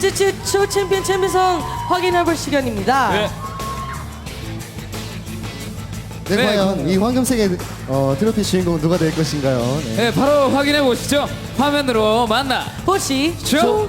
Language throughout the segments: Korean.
최초 챔피언 챔피언성 확인해볼 시간입니다. 네. 네, 네. 과연 이 황금색의 어, 트로피 주인공 누가 될 것인가요? 네. 네, 바로 확인해 보시죠. 화면으로 만나. 보시 죠.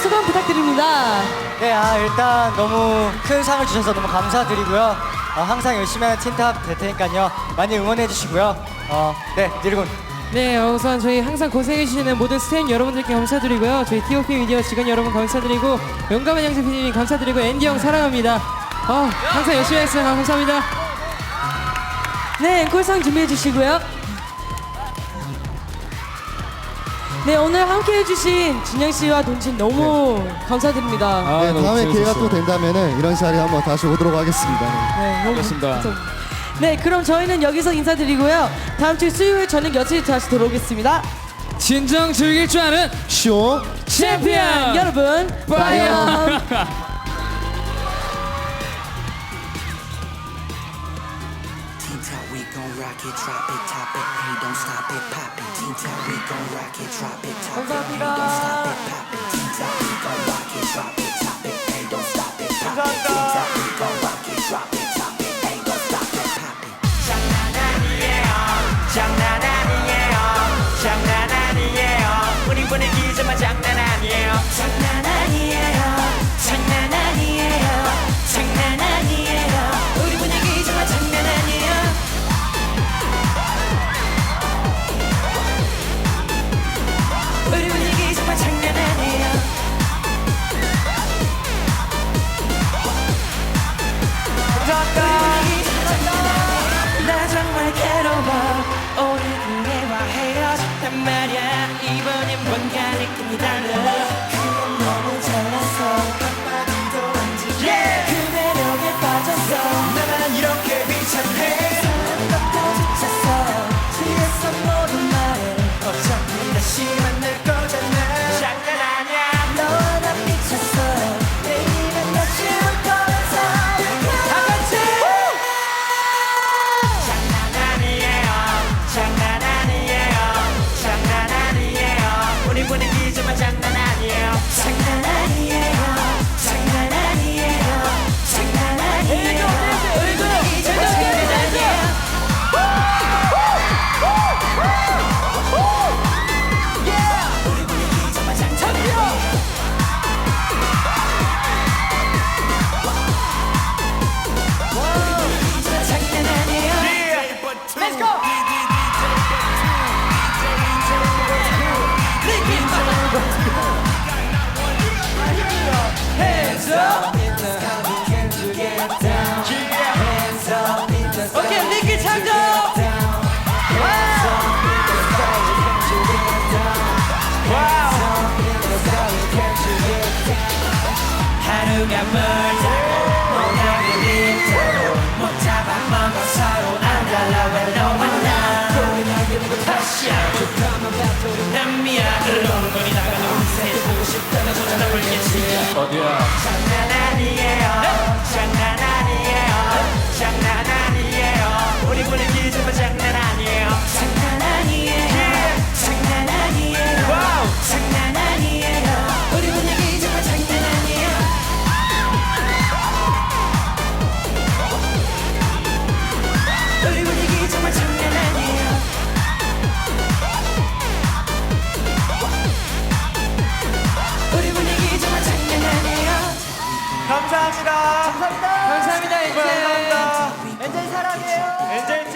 소감 부탁드립니다. 네, 아, 일단 너무 큰 상을 주셔서 너무 감사드리고요. 어, 항상 열심히 하는 틴탑 될 테니까요. 많이 응원해 주시고요. 어, 네, 니르군. 네 우선 저희 항상 고생해주시는 모든 스태프 여러분들께 감사드리고요. 저희 T.O.P 미디어 직원 여러분 감사드리고 용감한 양재 PD님 감사드리고 앤디 형 사랑합니다. 어, 항상 열심히 했어요. 감사합니다. 네 앵콜상 준비해 주시고요. 네 오늘 함께 해주신 진영 씨와 돈진 너무 감사드립니다. 아, 네, 너무 다음에 기회가 재밌었어요. 또 된다면은 이런 자리에 한번 다시 오도록 하겠습니다. 네, 너무 그렇습니다. 감사합니다. 네, 그럼 저희는 여기서 인사드리고요. 다음 주 수요일 저녁 6시에 다시 돌아오겠습니다. 진정 즐길 줄 아는 쇼 챔피언 여러분, 빠이염. 빠이염. Teen Top, we gon' rock it, drop it, top it, Tell me, gon' rock it, drop it, top it, 아니에요 우리 하루가 멀다고 모양이 린다고 못 잡아먹어 서로 안 달라 왜 너와 나 다시야 난 미안해 롱거리다가 눈새 보고 싶다가 전화 나불겠지 어디야? 감사합니다. 감사합니다. 감사합니다, 엔젤. 감사합니다. 엔젤 사랑해요. 엔젤